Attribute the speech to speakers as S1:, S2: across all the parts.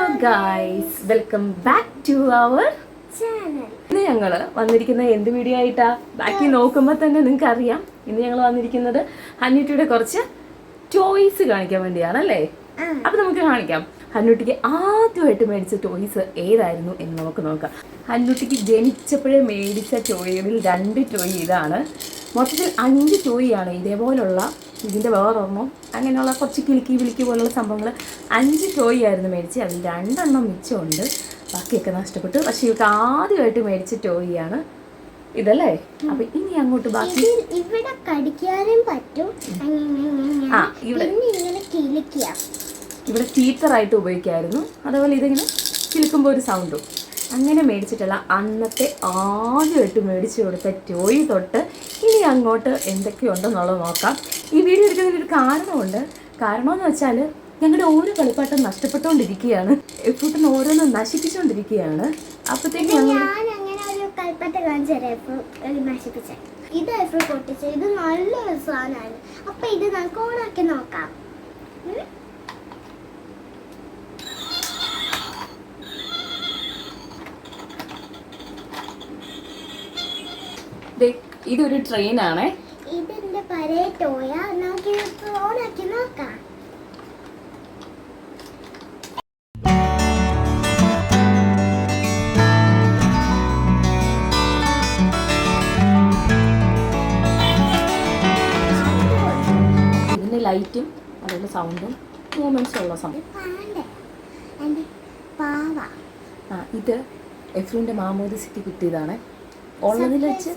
S1: Hello guys welcome back to our ഇന്ന് ഞങ്ങൾ വന്നിരിക്കുന്ന എന്ത് വീഡിയോ ആയിട്ടാ? ബാക്കി നോക്കുമ്പോൾ തന്നെ നിങ്ങൾക്ക് അറിയാം ഇന്ന് ഞങ്ങൾ വന്നിരിക്കുന്നത് ഹന്നൂട്ടിയുടെ കുറച്ച് ടോയ്സ് കാണിക്കാൻ വേണ്ടിയാണ് അല്ലേ. അപ്പൊ നമുക്ക് കാണിക്കാം. ഹന്നൂട്ടിക്ക് ആദ്യമായിട്ട് മേടിച്ച ടോയ്സ് ഏതായിരുന്നു എന്ന് നമുക്ക് നോക്കാം. ഹന്നൂട്ടിക്ക് ജനിച്ചപ്പോഴേ മേടിച്ച ടോയ്കളിൽ രണ്ട് ടോയ് ഇതാണ്. മൊത്തത്തിൽ അഞ്ച് ചോയിയാണ് ഇതേപോലുള്ള ഇതിന്റെ വേറൊരെണ്ണം അങ്ങനെയുള്ള കുറച്ച് കിലുക്കി വിളിക്കി പോലുള്ള സംഭവങ്ങൾ. അഞ്ച് ടോയ് ആയിരുന്നു മേടിച്ചത്. അതിൽ രണ്ടെണ്ണം മിച്ചമുണ്ട്. ബാക്കിയൊക്കെ നഷ്ടപ്പെട്ടു. പക്ഷേ ഇവർക്ക് ആദ്യമായിട്ട് മേടിച്ച ടോയിയാണ് ഇതല്ലേ? അപ്പൊ ഇനി അങ്ങോട്ട് ബാക്കി
S2: ഇവിടെ കടിക്കാനും പറ്റും.
S1: ആ, ഇവിടെ ടീച്ചറായിട്ട് ഉപയോഗിക്കായിരുന്നു. അതേപോലെ ഇതിങ്ങനെ കിളിക്കുമ്പോൾ ഒരു സൗണ്ടും അങ്ങനെ മേടിച്ചിട്ടുള്ള അന്നത്തെ ആദ്യമായിട്ട് മേടിച്ചു കൊടുത്ത ടോയ് തൊട്ട് ഇനി അങ്ങോട്ട് എന്തൊക്കെയുണ്ടെന്നുള്ളത് നോക്കാം. ഈ വീഡിയോ എടുക്കുന്നതിന് ഒരു കാരണമുണ്ട്. കാരണമെന്ന് വെച്ചാൽ ഞങ്ങളുടെ ഓരോ കളിപ്പാട്ടം നഷ്ടപ്പെട്ടുകൊണ്ടിരിക്കുകയാണ്. എഫൂട്ടിന് ഓരോന്നും നശിപ്പിച്ചുകൊണ്ടിരിക്കുകയാണ്. അപ്പോഴത്തേക്ക്
S2: ഇത് എപ്പോൾ പൊട്ടിച്ച ഇത് നല്ലൊരു സാധനമാണ്. അപ്പൊ ഇത് നമുക്ക് ഓണാക്കി നോക്കാം.
S1: ഇതൊരു ട്രെയിനാണ്.
S2: ഇതിന്റെ പഴയ ടോയാ. നമുക്ക് ഓണാക്കി നോക്കാം.
S1: ഇതിന് ലൈറ്റും അതുപോലെ സൗണ്ടും മൂമെന്റ്സും ഉള്ള
S2: സൗണ്ട്
S1: ആ ഇത് എഫ്രൂന്റെ മാമോദിസിക്ക് കിട്ടിയതാണ്. ഉള്ളതിൽ വെച്ച്.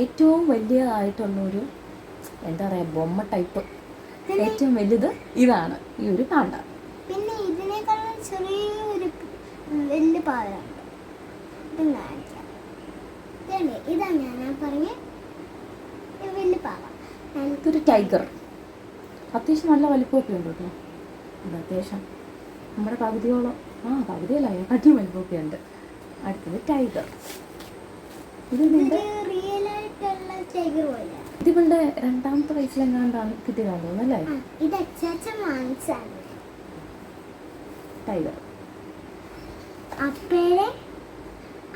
S1: ഏറ്റവും വലിയതായിട്ടുള്ള ഒരു എന്താ പറയുക ബൊമ്മ ടൈപ്പ് ഏറ്റവും വലുത് ഇതാണ് ഈ ഒരു പാണ്ട.
S2: പിന്നെ ഇതിനേക്കാളും ചെറിയൊരു വലിയ ഇതല്ലേ ഇതാണ് ഞാൻ പറഞ്ഞ വലിയ പാവ.
S1: ഇതൊരു ടൈഗർ അത്യാവശ്യം നല്ല വലിപ്പമൊക്കെ ഉണ്ട് കേട്ടോ. ഇത് അത്യാവശ്യം നമ്മുടെ പകുതിയോളം ആ പകുതിയല്ല അതിനെക്കാട്ടിയും വലിപ്പമൊക്കെ ഉണ്ട്. അടുത്തത് ടൈഗർ ഇത് നിന്റെ ഇതിവളുടെ രണ്ടാമത്തെ വയസ്സിലെങ്ങാണ്ടാണ് കിട്ടിയതാണെന്ന് അല്ലേ?
S2: ഇത് അച്ചാച്ചൻ വാങ്ങിച്ചാണ്
S1: ടൈഗർ.
S2: അപ്പേടെ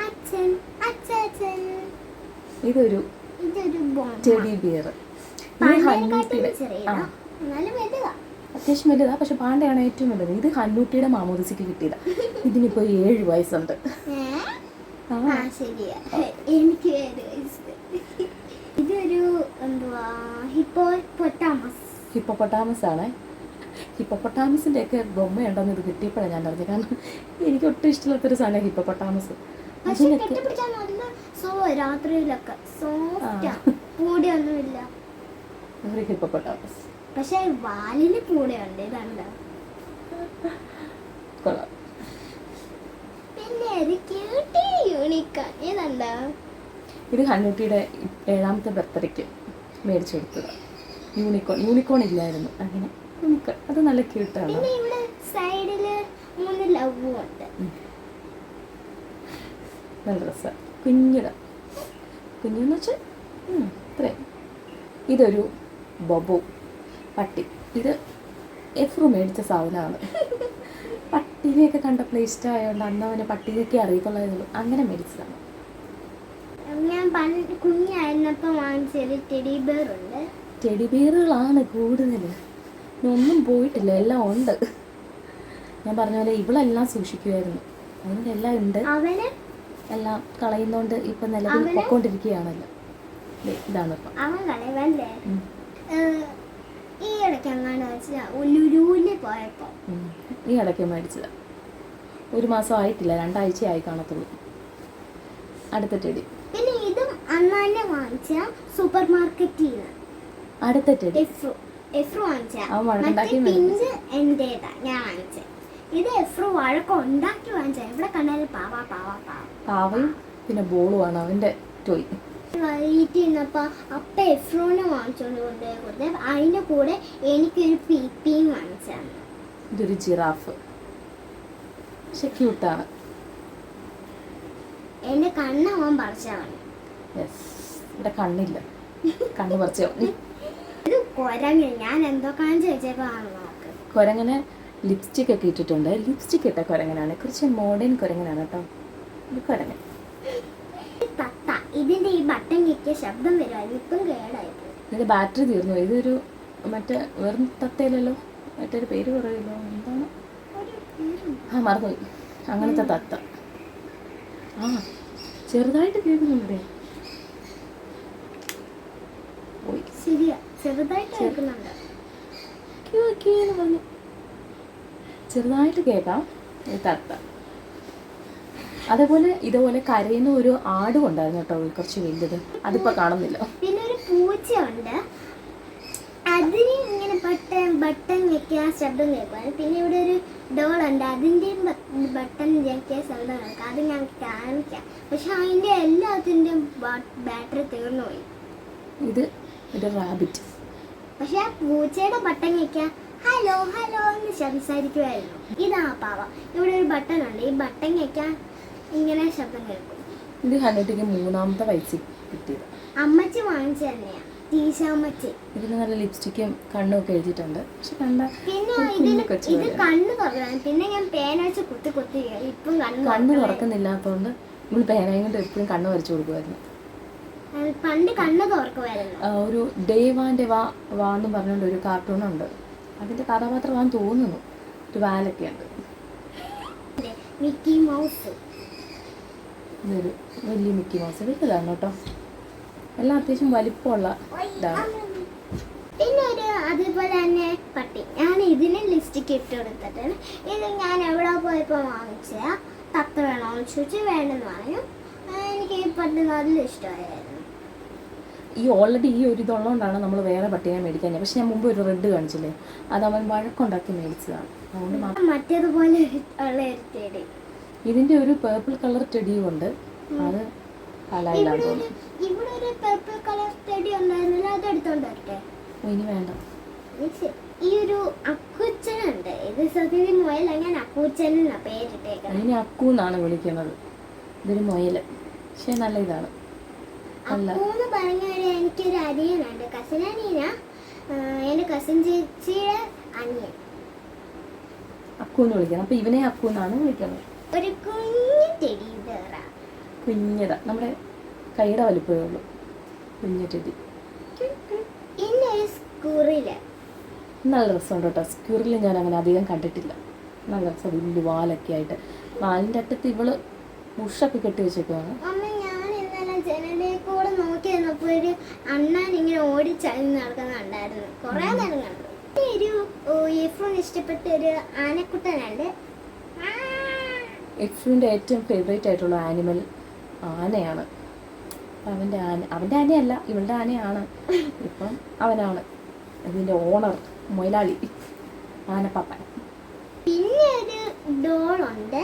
S2: അച്ഛൻ അച്ചാച്ചൻ.
S1: ഇതൊരു
S2: ഇതൊരു
S1: ടെഡി ബിയർ അത്യാവശ്യം വലുതാ പക്ഷെ പാണ്ടയാണ് ഏറ്റവും വലുത്. ഇത് ഹന്നൂട്ടിയുടെ മാമോദിസിക്ക് കിട്ടിയതാ. ഇതിനിപ്പോ ഏഴ് വയസ്സുണ്ട്. ആ.
S2: ശരിയാ. എനിക്ക് എന്തുവാ ഹിപ്പോ
S1: ഹിപ്പോപ്പൊട്ടാമസ് ആണ്. ഹിപ്പോപ്പൊട്ടാമസിന്റെ ഒക്കെ ബൊമ്മയുണ്ടെന്ന് ഇത് കിട്ടിയപ്പോഴാണ് ഞാൻ പറഞ്ഞത്. കാരണം എനിക്ക് ഒട്ടും ഇഷ്ടമില്ലാത്തൊരു സാധനം ഹിപ്പോപ്പൊട്ടാമസ്
S2: രാത്രിയിലൊക്കെ. പൂടിയൊന്നുമില്ല.
S1: ഒരു ഹിപ്പോപ്പൊട്ടാമസ്
S2: പക്ഷേ വാലിന് പൂടെയുണ്ട് ഇതുണ്ട്
S1: കൊള്ളാം.
S2: പിന്നെ ഒരു ക്യൂട്ടി യൂണിക്കോൺ ഇതുണ്ടോ
S1: ഇത് ഹന്നൂട്ടിയുടെ ഏഴാമത്തെ ബർത്ത്ഡേക്ക് മേടിച്ചു കൊടുത്തത് യൂണിക്കോൺ യൂണിക്കോൺ ഇല്ലായിരുന്നു. അങ്ങനെ യൂണിക്കോൺ അത് നല്ല ക്യൂട്ടാണ് നല്ല രസമാണ് കുഞ്ഞിട കുഞ്ഞെന്ന് വെച്ചാൽ ഇത്രയും ഇതൊരു ബൊബു പട്ടി. ഇത് എഫ്രു മേടിച്ച സാധനമാണ്. പട്ടിനെയൊക്കെ കണ്ടപ്പോൾ ഇഷ്ടമായതുകൊണ്ട് അന്ന് അവനെ പട്ടീനെയൊക്കെ അറിയത്തുള്ളതെന്നുള്ളൂ അങ്ങനെ മേടിച്ചതാണ്.
S2: ഞാൻ പണ്ട് കുഞ്ഞായിരുന്നപ്പോ വാങ്ങിച്ചൊരു ടെഡി ബെയർ ഉണ്ട്.
S1: ടെഡി ബിയറുകളാണ് കൂടുതൽ. ഒന്നും പോയിട്ടില്ല എല്ലാം ഉണ്ട്. ഞാൻ പറഞ്ഞ പോലെ ഇവളെല്ലാം സൂക്ഷിക്കുമായിരുന്നു അതിന്റെ എല്ലാം ഉണ്ട്.
S2: അവന്?
S1: എല്ലാം കളയുന്നോണ്ട് ഇപ്പൊ നിലവിൽ? പൊക്കോണ്ടിരിക്കുകയാണല്ലോ. ഇതാണ്
S2: അവൻ കളയവല്ലേ? ഈ ഇടയ്ക്ക് വെച്ചാ പോയപ്പോ.
S1: ഈ ഇടയ്ക്ക് മേടിച്ചത്. ഒരു മാസം ആയിട്ടില്ല രണ്ടാഴ്ച ആയി കാണത്തുള്ളൂ. അടുത്ത ടെടി
S2: ഇതും അന്ന് വാങ്ങിച്ച സൂപ്പർ മാർക്കറ്റിൽ നിന്ന്.
S1: അടുത്ത ടെടി
S2: എഫ്രു എഫ്രു വാങ്ങിച്ച.
S1: അവൻ വഴക്കുണ്ടാക്കി
S2: മറ്റേ എന്റേതാ ഞാൻ വാങ്ങിച്ചത് ഇത് എഫ്രോ വഴക്കം ഉണ്ടാക്കി വാങ്ങിച്ച എവിടെ കണ്ടാലും പാവാ പാവാ പാവ.
S1: പാവയും പിന്നെ ബോളുമാണ് അവന്റെ ടോയ്
S2: വീട്ടിൽ നിന്നപ്പോ അപ്പ എഫ്രോനെ വാങ്ങിച്ചോണ്ട് കൊണ്ടുപോയി കൊടുത്തത് അതിന്റെ കൂടെ എനിക്കൊരു പീപ്പിയും വാങ്ങിച്ചാണ്
S1: ഇതൊരു ജിറാഫ്. പക്ഷെ ക്യൂട്ടാണ്
S2: എന്റെ കണ്ണ് അവൻ പറിച്ചവൻ
S1: യെസ് ഇവിടെ കണ്ണില്ല. കണ്ണ് പറിച്ചോ
S2: ഇത് കുരങ്ങ്. ഞാൻ എന്തോ
S1: കുരങ്ങനെ ലിപ്സ്റ്റിക് ഒക്കെ ഇട്ടിട്ടുണ്ട്. ലിപ്സ്റ്റിക് ഇട്ട കൊരങ്ങനാണ്. കുറച്ച് മോഡേൺ കുരങ്ങനാണ് കേട്ടോ. കുരങ്ങൻ.
S2: തത്ത ഇതിന്റെ ഈ ബട്ടൺ കിട്ടിയ ശബ്ദം വരുമായിരുന്നു ഇപ്പം
S1: ഇതിന്റെ ബാറ്ററി തീർന്നു. ഇതൊരു മറ്റേ വെറും തത്തയിലല്ലോ മറ്റൊരു പേര് പറയുമല്ലോ? എന്താണ് ആ മറന്നുപോയി. അങ്ങനത്തെ തത്ത. ആ ചെറുതായിട്ട് കേൾക്കുന്നുണ്ടേ പോയി.
S2: ശരിയാ. ചെറുതായിട്ട് കേൾക്കുന്നുണ്ട്.
S1: ക്യൂ ക്യൂ എന്ന് പറഞ്ഞു. ചെറുതായിട്ട് കേൾക്കാം. തത്ത. അതേപോലെ ഇതുപോലെ കരയുന്ന ഒരു ആടും ഉണ്ടായിരുന്നു കേട്ടോ കുറച്ച് വലുത് അതിപ്പോ കാണുന്നില്ല.
S2: പിന്നെ ഒരു പൂച്ചയുണ്ട്. അതിന് ഇങ്ങനെ ബട്ടൺ ബട്ടൺ വെക്കാൻ ശബ്ദം കേൾക്കുവാണ്. പിന്നെ ഇവിടെ ഒരു ഡോൾ ഉണ്ട്. അതിന്റെയും ബട്ടൺ വെക്കാൻ ശബ്ദം കേൾക്കാം. അത് ഞാൻ കാണിക്കാം. പക്ഷെ അതിന്റെ എല്ലാത്തിന്റെയും ബാറ്ററി തീർന്നു പോയി
S1: ഇത് ഒരു റാബിറ്റ്
S2: പക്ഷെ പൂച്ചയുടെ ബട്ടൺ ഞെക്കിയ ഹലോ ഹലോ എന്ന് സംസാരിക്കുമായിരുന്നു ഇതാ പാവ. ഇവിടെ ഒരു ബട്ടൺ ഉണ്ട്. ഈ ബട്ടൺ ഞെക്കാൻ ഇങ്ങനെ ശബ്ദം കേൾക്കും.
S1: ഇത് ഹനുട്ടിക്ക് മൂന്നാമത്തെ വയസ്സിൽ കിട്ടിയത്.
S2: അമ്മച്ചി വാങ്ങിച്ചു തന്നെയാ. ടീച്ചമ്മച്ചി
S1: ഇതിന് നല്ല ലിപ്സ്റ്റിക്കും കണ്ണും ഒക്കെ എഴുതിയിട്ടുണ്ട്. പക്ഷെ കണ്ട
S2: പിന്നെ ഇതിന് ഇത്. കണ്ണ് തുറക്കണം പിന്നെ ഞാൻ പേന വെച്ച് കുത്തി കുത്തി ഇപ്പം കണ്ണ്
S1: കണ്ണ്
S2: തുറക്കണേ.
S1: തുറക്കുന്നില്ലാത്തതുകൊണ്ട് നമ്മൾ പേനയും കൊണ്ട് എപ്പോഴും കണ്ണ് വരച്ചു കൊടുക്കുമായിരുന്നു.
S2: പണ്ട് കണ്ണ് തുറക്കുമായിരുന്നു
S1: ഒരു ദേവാന്റെ വാ വാ എന്ന് പറഞ്ഞുകൊണ്ട് ഒരു കാർട്ടൂണുണ്ട് അതിന്റെ കഥാപാത്രമാണെന്ന് തോന്നുന്നു. ഒരു വാലൊക്കെ ഉണ്ട്
S2: മിക്കി മൗസ്.
S1: ഇതൊരു വലിയ മിക്കി മൗസ്. വലുതാണ് കേട്ടോ. എല്ലാം അത്യാവശ്യം വലിപ്പമുള്ള ഇതാണ്.
S2: പിന്നെ ഒരു അതുപോലെ തന്നെ പട്ടി. ഞാൻ ഇതിന് ലിസ്റ്റിക്ക് ഇട്ട് കൊടുത്തിട്ട് ഇത് ഞാൻ എവിടെ പോയപ്പോൾ വാങ്ങിച്ച തത്ത വേണമെന്ന് ചോദിച്ചു വേണമെന്ന് പറഞ്ഞു. എനിക്ക് ഈ പട്ടി നല്ല ഇഷ്ടമായിരുന്നു.
S1: ഈ ഓൾറെഡി ഈ ഒരു ഇതുള്ളതുകൊണ്ടാണ് നമ്മൾ വേറെ പട്ടിയെ മേടിക്കാൻ പക്ഷെ ഞാൻ മുമ്പ് ഒരു റെഡ് കാണിച്ചില്ലേ? അത് അവൻ വഴക്കുണ്ടാക്കി മേടിച്ചതാണ്. അതുകൊണ്ട്
S2: മറ്റേതുപോലെ
S1: ഇതിന്റെ ഒരു പേർപ്പിൾ കളർ ടെടിയും ഉണ്ട്. അത് ഹലായിലാന്ന്
S2: ഇവിടെ ഒരു പെർപ്പിൾ കളർ ഉണ്ടായിരുന്നില്ല അത് എടുത്തോണ്ട് വരട്ടെ.
S1: ഓ, ഇനി വേണ്ട.
S2: ഈ ഒരു അക്കൂച്ചനുണ്ട് ഇത് സത്യത്തിൽ ഞാൻ പേരിട്ടേക്കുന്നത്.
S1: അതിനെ അക്കു എന്നാണ് വിളിക്കുന്നത്. ഇതൊരു മൊയൽ. പക്ഷെ നല്ല ഇതാണ്.
S2: അക്കൂന്ന് പറഞ്ഞൊരു എനിക്കൊരു അനിയനുണ്ട്. കസിൻ അനിയന. എന്റെ കസിൻ ചേച്ചിയുടെ അനിയൻ.
S1: അക്കു വിളിക്കണം. അപ്പൊ ഇവനെ അക്കുന്നാണ് വിളിക്കുന്നത്
S2: ഒരു കുഞ്ഞു ടെഡി ബേറ
S1: കുഞ്ഞതാ. നമ്മുടെ കൈയുടെ വലിപ്പമേ ഉള്ളൂ. കുഞ്ഞു ടെഡി
S2: പിന്നെ ഒരു സ്കൂറിൽ
S1: നല്ല രസമുണ്ട് കേട്ടോ. സ്ക്യൂറിൽ ഞാൻ അങ്ങനെ അധികം കണ്ടിട്ടില്ല. നല്ല രസം വലിയ വാലൊക്കെ ആയിട്ട്. വാലിന്റെ അറ്റത്ത് ഇവൾ ഉഷൊക്കെ കെട്ടി വെച്ചേക്കുവാണ്.
S2: കൂടെ നോക്കി നിന്നപ്പോ ഒരു അണ്ണാൻ ഇങ്ങനെ ഓടി ചാഞ്ഞ് നടക്കുന്ന നടക്കുന്നുണ്ടായിരുന്നു കുറേ നേരം കണ്ടു. ഒരു ഇഫ്രോൺ ഇഷ്ടപ്പെട്ട ഒരു ആനക്കുട്ടനുണ്ട്. ആ.
S1: ഏറ്റവും ഫേവറേറ്റ് ആയിട്ടുള്ള ആനിമൽ ആനയാണ്. അവന്റെ ആന അവന്റെ ആനയല്ല ഇവളുടെ ആനയാണ്. ഇപ്പം അവനാണ്. അതിന്റെ ഓണർ മൊയിലാളി ആനപ്പാപ്പൻ.
S2: പിന്നെ ഒരു ഡോളുണ്ട്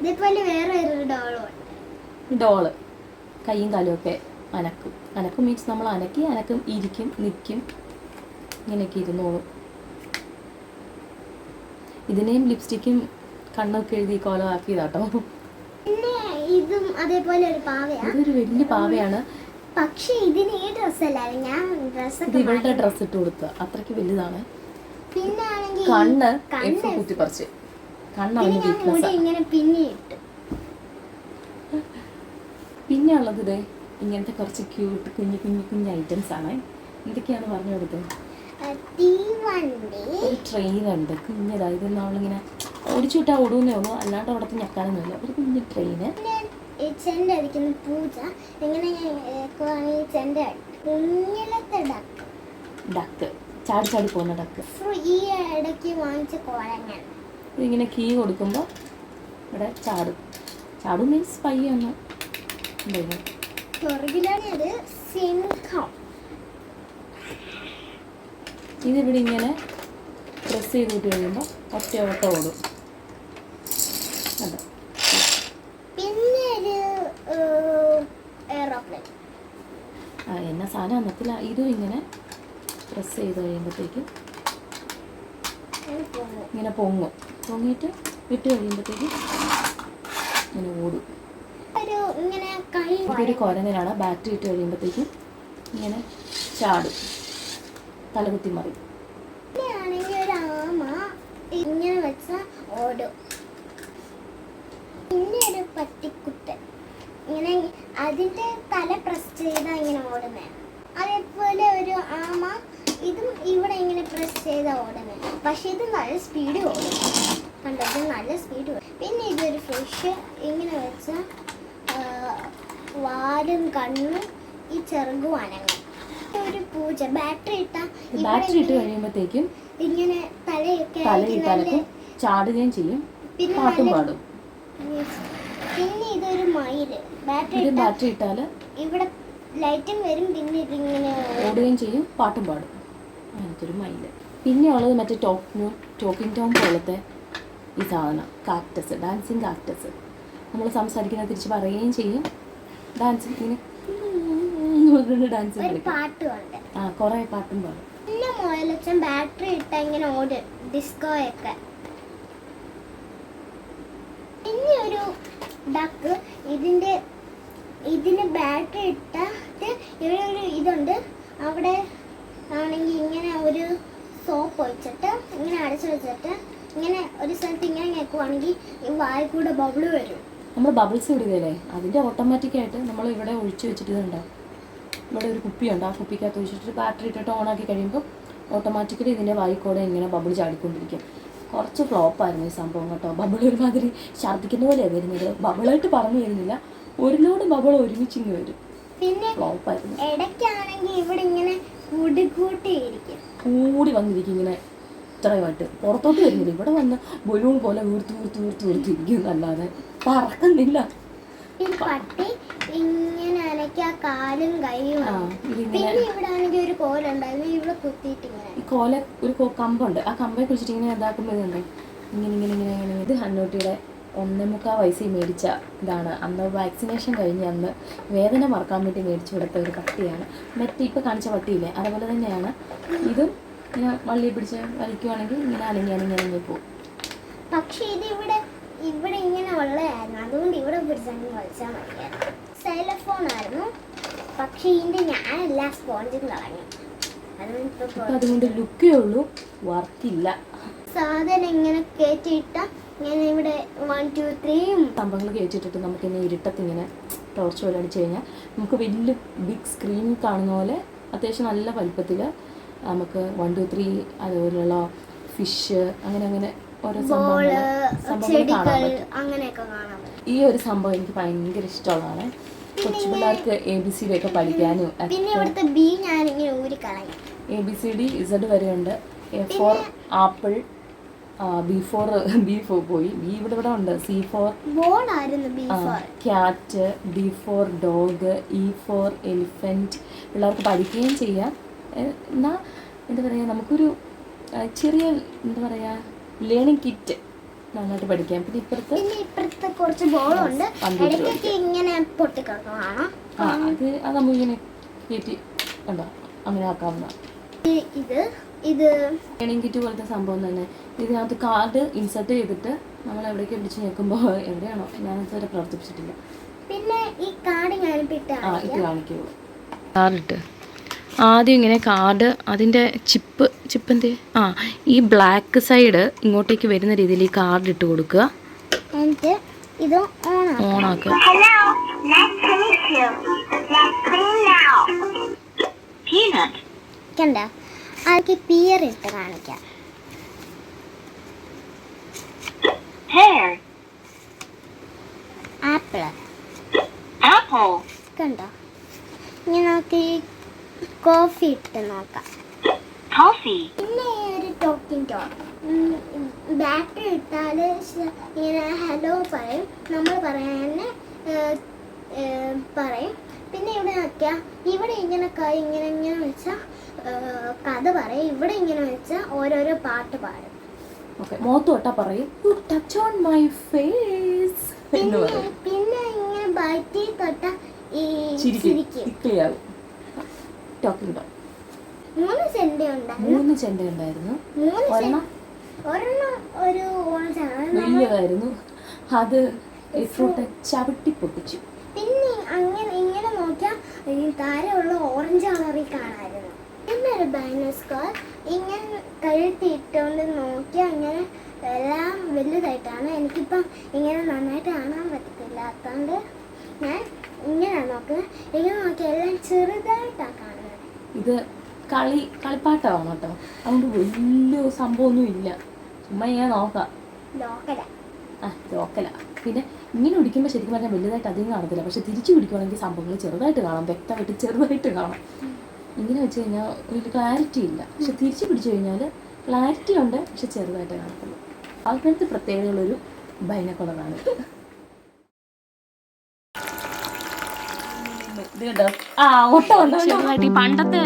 S2: ഇതേപോലെ വേറെ ഒരു ഡോളും ഉണ്ട്.
S1: ഡോൾ. കൈയും കാലും ഒക്കെ അനക്കും. അനക്കും മീൻസ് നമ്മൾ അനക്കി അനക്കും ഇരിക്കും നിൽക്കും. ഇങ്ങനെയൊക്കെ ഇരുന്നോളും. ഇതിനെയും ലിപ്സ്റ്റിക്കും കണ്ണൊക്കെ എഴുതി കോലമാക്കിയതാട്ടോ.
S2: പിന്നെ ഇതും അതേപോലെ ഒരു
S1: ഇതൊരു വലിയ പാവയാണ്.
S2: പക്ഷേ ഇതിന് ഈ ഡ്രസ്സല്ല ഞാൻ
S1: ഇത് ഇവളുടെ ഡ്രസ് ഇട്ട് കൊടുത്ത അത്രയ്ക്ക് വലുതാണ്.
S2: പിന്നെ
S1: കണ്ണ് കുത്തിപ്പറിച്ച് കണ്ണ്
S2: പിന്നെ
S1: അവന് വീക്ക്നെസ്
S2: ഇങ്ങനെ പിന്നിയിട്ടു
S1: പിന്നെ ഉള്ളത് ഇതേ ഇങ്ങനത്തെ കുറച്ച് ക്യൂട്ട് കുഞ്ഞു കുഞ്ഞു കുഞ്ഞു ഐറ്റംസ് ആണ്. എന്തൊക്കെയാണ് പറഞ്ഞു കൊടുത്തത് ഒരു ട്രെയിൻ ഉണ്ട് കുഞ്ഞതാ ഇത് നമ്മളിങ്ങനെ ഓടിച്ചു വിട്ടാൽ ഓടുന്നേ ഉള്ളൂ. അല്ലാണ്ട് അവിടത്തെ ഞെക്കാനൊന്നുമില്ല ഒരു കുഞ്ഞു ട്രെയിന്
S2: ചെണ്ട അടിക്കുന്ന പൂജ ഇങ്ങനെ ചെണ്ട കുഞ്ഞിലത്തെ ഡക്ക്
S1: ഡക്ക് ചാടി ചാടി പോകുന്ന ഡക്ക്
S2: ഈ ഇടയ്ക്ക് വാങ്ങിച്ച കോലങ്ങൾ
S1: ഇതിങ്ങനെ കീ കൊടുക്കുമ്പോൾ ഇവിടെ ചാടും. ചാടും മീൻസ് പയ്യെ ഒന്ന് എന്തായിരുന്നു
S2: പുറകിലാണ് ഇത് സിംഹം.
S1: ഇതിവിടെ ഇങ്ങനെ പ്രസ് ചെയ്തിട്ട് കഴിയുമ്പോൾ ഒറ്റ ഓട്ടം ഓടും. കണ്ടോ?
S2: പിന്നെ ഒരു എയറോപ്ലെയിൻ
S1: ആ എന്നാ സാധനം അന്നത്തില്ല ഇതും ഇങ്ങനെ പ്രസ് ചെയ്ത് കഴിയുമ്പോഴത്തേക്കും ഇങ്ങനെ പൊങ്ങും. പൊങ്ങിയിട്ട് വിട്ട് കഴിയുമ്പോഴത്തേക്കും ഇങ്ങനെ ഓടും.
S2: ഒരു ഇങ്ങനെ കൈ
S1: ഇതൊരു കുരങ്ങനാണ്. ബാറ്ററി ഇട്ട് കഴിയുമ്പോഴത്തേക്കും ഇങ്ങനെ ചാടും. തലകുത്തി മറി
S2: ആണെങ്കിൽ ഒരു വെച്ചാൽ ഓടും. പിന്നെ ഒരു പട്ടിക്കുട്ടൻ. ഇങ്ങനെ അതിന്റെ തല പ്രസ് ചെയ്താൽ ഇങ്ങനെ ഓടുന്നത് അതേപോലെ ഒരു ആമ ഇതും ഇവിടെ ഇങ്ങനെ പ്രസ് ചെയ്താൽ ഓടുന്നത് പക്ഷെ ഇത് നല്ല സ്പീഡ് ഓടും. കണ്ടോ? ഇത് നല്ല സ്പീഡ് ഓടും. പിന്നെ ഇതൊരു ഫിഷ് ഇങ്ങനെ വാലും കണ്ണും ഈ ചെറുകും അനങ്ങും ഒരു പൂജ. ബാറ്ററി ഇട്ടാൽ
S1: ബാറ്ററി ഇട്ട് കഴിയുമ്പോഴത്തേക്കും
S2: ഇങ്ങനെ തലയൊക്കെ
S1: തലയിട്ടാലൊക്കെ ചാടുകയും ചെയ്യും.
S2: പിന്നെ
S1: പാട്ടും പാടും.
S2: പിന്നെ ഇതൊരു മയിൽ. ബാറ്ററി
S1: ബാറ്ററി ഇട്ടാൽ
S2: ഇവിടെ ലൈറ്റും വരും പിന്നെ ഇതിങ്ങനെ
S1: ഓടുകയും ചെയ്യും പാട്ടും പാടും. അങ്ങനത്തെ ഒരു മയിൽ. പിന്നെ ഉള്ളത് മറ്റേ ടോക്ക് ടോക്കിംഗ് ടോം പോലത്തെ ഈ സാധനം. കാക്ടസ് ഡാൻസിങ് കാക്ടസ് നമ്മൾ സംസാരിക്കുന്നത് തിരിച്ച് പറയുകയും ചെയ്യും. ഡാൻസ് ഇങ്ങനെ ഡാൻസ്
S2: പാട്ടുമുണ്ട്
S1: ആ കുറേ പാട്ടും പാടും.
S2: പിന്നെ മുയലച്ചൻ ബാറ്ററി ഇട്ട ഇങ്ങനെ ഓടും. ഡിസ്കോ ഒക്കെ. പിന്നെ ഒരു ഡക്ക് ഇതിന്റെ ഇതിന് ബാറ്ററി ഇട്ടിട്ട് ഇവിടെ ഒരു ഇതുണ്ട്. അവിടെ ആണെങ്കിൽ ഇങ്ങനെ ഒരു സോപ്പ് ഒഴിച്ചിട്ട് ഇങ്ങനെ അടച്ചു വെച്ചിട്ട് ഇങ്ങനെ ഒരു സ്ഥലത്ത് ഇങ്ങനെ ഞെക്കുവാണെങ്കിൽ ഈ വായിൽ കൂടെ ബബിൾ വരും.
S1: നമ്മൾ ബബിൾസ് ഇടുകയല്ലേ? അതിന്റെ ഓട്ടോമാറ്റിക്കായിട്ട് നമ്മൾ ഇവിടെ ഒഴിച്ച് വെച്ചിട്ടുണ്ട് ഇതുണ്ടാവും ഇവിടെ ഒരു കുപ്പിയുണ്ട്. ആ കുപ്പിക്കകത്ത് ഒഴിച്ചിട്ട് ബാറ്ററി ഇട്ടിട്ട് ആക്കി കഴിയുമ്പോൾ ഓട്ടോമാറ്റിക്കലി ഇതിന്റെ വായിക്കോടെ ഇങ്ങനെ ബബിൾ ചാടിക്കൊണ്ടിരിക്കും. കുറച്ച് ഫ്ലോപ്പായിരുന്നു ഈ സംഭവം കേട്ടോ. ബബിൾ ഒരുമാതിരി ഛർദ്ദിക്കുന്ന പോലെയാണ് വരുന്നത്. ബബിളായിട്ട് പറഞ്ഞു തരുന്നില്ല. ഒരു ലോഡ് ബബിൾ ഒരുമിച്ച് ഇങ്ങ് വരും.
S2: പിന്നെ
S1: ഫ്ലോപ്പായിരുന്നു
S2: ഇടയ്ക്കാണെങ്കിൽ ഇവിടെ ഇങ്ങനെ
S1: കൂടി വന്നിരിക്കും ഇങ്ങനെ. ഇത്രയുമായിട്ട്. പുറത്തോട്ട് വരുന്നില്ല. ഇവിടെ വന്ന് ബലൂൺ പോലെ വീർത്ത് വീർത്ത് വീർത്ത് വീർത്ത് അല്ലാതെ. പറക്കുന്നില്ല.
S2: പട്ടി ഇങ്ങനെ അനക്കി കാലും കൈയും പിന്നെ ഇവിടെ ആണെങ്കിൽ ഒരു കോലുണ്ടായിരുന്നു ഇവിടെ കുത്തിയിട്ട്
S1: ഈ കോല ഒരു കമ്പുണ്ട്. ആ കമ്പെ കുറിച്ചിട്ട് ഇങ്ങനെ ഇതാക്കുമ്പോൾ ഇതുണ്ട്. ഇങ്ങനെ ഇങ്ങനെ ഇങ്ങനെ ഇങ്ങനെ. ഇത് ഹന്നോട്ടിയുടെ ഒന്നേ മുക്കാൽ വയസ്സിൽ മേടിച്ച ഇതാണ്. അന്ന് വാക്സിനേഷൻ കഴിഞ്ഞ് അന്ന് വേദന മറക്കാൻ വേണ്ടി മേടിച്ചു കൊടുത്ത ഒരു പട്ടിയാണ്. മറ്റേ ഇപ്പോൾ കാണിച്ച പട്ടിയില്ലേ? അതുപോലെ തന്നെയാണ്. ഇതും ഇങ്ങനെ വള്ളി പിടിച്ച് വലിക്കുവാണെങ്കിൽ ഇങ്ങനെ അനങ്ങി അനങ്ങി അനങ്ങി പോകും
S2: പക്ഷെ ഇത് ഇവിടെ ഇവിടെ ഇങ്ങനെ ഉള്ളതായിരുന്നു അതുകൊണ്ട് ഇവിടെ പിടിച്ചങ്ങ് വലിച്ചാൽ മതിയായിരുന്നു. സെലഫോൺ ആയിരുന്നു. പക്ഷെ ഇതിന്റെ ഞാനല്ല സ്പോഞ്ചും കളഞ്ഞു അതുകൊണ്ട്
S1: ലുക്കേ ഉള്ളൂ. വർക്കില്ല
S2: സാധനം ഇങ്ങനെ കയറ്റിയിട്ട ഇങ്ങനെ ഇവിടെ വൺ ടു ത്രീയും
S1: സംഭവങ്ങൾ കയറ്റിട്ടിട്ട് നമുക്കിങ്ങനെ ഇരുട്ടത്ത് ഇങ്ങനെ ടോർച്ച് പോലെ അടിച്ചു കഴിഞ്ഞാൽ നമുക്ക് വലിയ ബിഗ് സ്ക്രീൻ കാണുന്ന പോലെ അത്യാവശ്യം നല്ല വലിപ്പത്തിൽ നമുക്ക് വൺ ടു ത്രീ അതുപോലുള്ള ഫിഷ് അങ്ങനെ അങ്ങനെ ഓരോ സംഭവങ്ങൾ ഈ ഒരു സംഭവം എനിക്ക് ഭയങ്കര ഇഷ്ടമുള്ളതാണ്. കൊച്ചു പിള്ളേർക്ക് എ ബി സി ഡി ഒക്കെ പഠിക്കാനും A B C D Z വരെയുണ്ട് A for apple B for B for പോയി. ബി ഇവിടെ ഇവിടെ ഉണ്ട്. C for
S2: ബോളായിരുന്നു B for
S1: cat D for dog E for elephant പിള്ളേർക്ക് പഠിക്കുകയും ചെയ്യാം. എന്നാൽ എന്താ പറയുക നമുക്കൊരു ചെറിയ എന്താ പറയുക ലേണിംഗ് കിറ്റ് നന്നായിട്ട് പഠിക്കാം. പിന്നെ ഇപ്പുറത്ത്
S2: പിന്നെ ഇപ്പുറത്തെ കുറച്ച് ബോളുണ്ട്. ഇടയ്ക്കൊക്കെ ഇങ്ങനെ പൊട്ടിക്കിടക്കുന്നതാണ്
S1: ആ അത് അത് നമുക്കിങ്ങനെ കയറ്റി ഉണ്ടോ? അങ്ങനെ ആക്കാവുന്ന
S2: ഇത് ഇത്.
S1: ലേണിംഗ് കിറ്റ് പോലത്തെ സംഭവം തന്നെ. ഇതിനകത്ത് കാർഡ് ഇൻസർട്ട് ചെയ്തിട്ട് നമ്മൾ എവിടേക്ക് പിടിച്ച് നിൽക്കുമ്പോൾ എവിടെയാണോ? ഞാൻ ഇതുവരെ പ്രവർത്തിപ്പിച്ചിട്ടില്ല.
S2: പിന്നെ ഈ കാർഡ് ഞാൻ ഇട്ട്
S1: ആ ഇത്
S2: കാണിക്കാം.
S1: കാണിക്കുള്ളൂ. കാർഡിട്ട് ആദ്യം ഇങ്ങനെ കാർഡ് അതിന്റെ ചിപ്പ് ചിപ്പ് എന്ത്? ആ ഈ ബ്ലാക്ക് സൈഡ് ഇങ്ങോട്ടേക്ക് വരുന്ന രീതിയിൽ ഈ കാർഡ് ഇട്ട് കൊടുക്കുക.
S2: എന്നിട്ട് ഇത്
S1: ഓണാക്കുക
S3: Hello, nice to meet you. Let's clean now. Peanut,
S2: കണ്ട? ആൾക്ക് പിയർ ഇട്ട് കാണിക്കാം.
S3: Pear,
S2: ആപ്പിൾ
S3: apple,
S2: കണ്ടോ? ഇനി നമുക്ക് ഈ കോഫി ഇട്ട് നോക്കാം.
S3: കോഫി?
S2: പിന്നെ ഈ ഒരു ടോക്കിംഗ് ടോൺ ബാറ്ററി ഇട്ടാൽ ഇങ്ങനെ ഹലോ പറയും. നമ്മൾ പറയാൻ പറയും. പിന്നെ ഇവിടെ നോക്കിയാൽ ഇവിടെ ഇങ്ങനെ കൈ ഇങ്ങനെ ഇങ്ങനെ വെച്ചാൽ കഥ പറയും. ഇവിടെ ഇങ്ങനെ വെച്ചാൽ ഓരോരോ പാട്ട് പാടും.
S1: ഓക്കെ മോത്ത് തൊട്ടാ പറയും you touch on my face
S2: പിന്നെ ഇങ്ങനെ ബൈറ്റി തൊട്ട ഈ
S1: ചിരിക്കും. ടോക്കിംഗ് ഡോൺ
S2: മൂന്ന് ചെണ്ട
S1: മൂന്ന് ചെണ്ട ഉണ്ടായിരുന്നു വലിയതായിരുന്നു. അത് ഫ്രൂട്ട് ചവിട്ടി പൊട്ടിച്ചു.
S2: പിന്നെ അങ്ങനെ ഇങ്ങനെ നോക്കിയാൽ ഓറഞ്ച് കളറിൽ കാണാമായിരുന്നു പിന്നെ ഒരു ബൈനസ്കോർ ഇങ്ങനെ കഴുത്തിട്ടുകൊണ്ട് നോക്കിയാൽ അങ്ങനെ എല്ലാം വലുതായിട്ടാണ്. എനിക്കിപ്പം ഇങ്ങനെ നന്നായിട്ട് കാണാൻ പറ്റത്തില്ല. അതുകൊണ്ട് ഞാൻ ഇങ്ങനെയാണ് നോക്കുന്നത് ഇങ്ങനെ നോക്കിയാൽ എല്ലാം ചെറുതായിട്ടാണ്
S1: ഇത് കളി കളിപ്പാട്ടമാണ് കേട്ടോ. അതുകൊണ്ട് വലിയ സംഭവമൊന്നും ഇല്ല ചുമ്മാ ഇങ്ങനെ നോക്കാം. ആ ലോക്കല പിന്നെ ഇങ്ങനെ പിടിക്കുമ്പോൾ ശരിക്കും പറഞ്ഞാൽ വലുതായിട്ട് അധികം കാണത്തില്ല. പക്ഷെ തിരിച്ചു പിടിക്കുവാണെങ്കിൽ സംഭവങ്ങൾ ചെറുതായിട്ട് കാണാം. വ്യക്തമായിട്ട് ചെറുതായിട്ട് കാണാം. ഇങ്ങനെ വെച്ച് കഴിഞ്ഞാൽ ഒരു ക്ലാരിറ്റി ഇല്ല. പക്ഷെ തിരിച്ചു പിടിച്ചു കഴിഞ്ഞാൽ ക്ലാരിറ്റി ഉണ്ട് പക്ഷെ ചെറുതായിട്ട് കാണത്തുള്ളൂ അങ്ങനത്തെ പ്രത്യേകതകളൊരു ബൈനക്കുളറാണ് ഇത് കണ്ടോ ആ മുട്ട വന്നു
S4: ചെറുതായിട്ട് ഈ പണ്ടത്തെ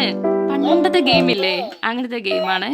S4: പണ്ടത്തെ ഗെയിമില്ലേ അങ്ങനത്തെ ഗെയിമാണ്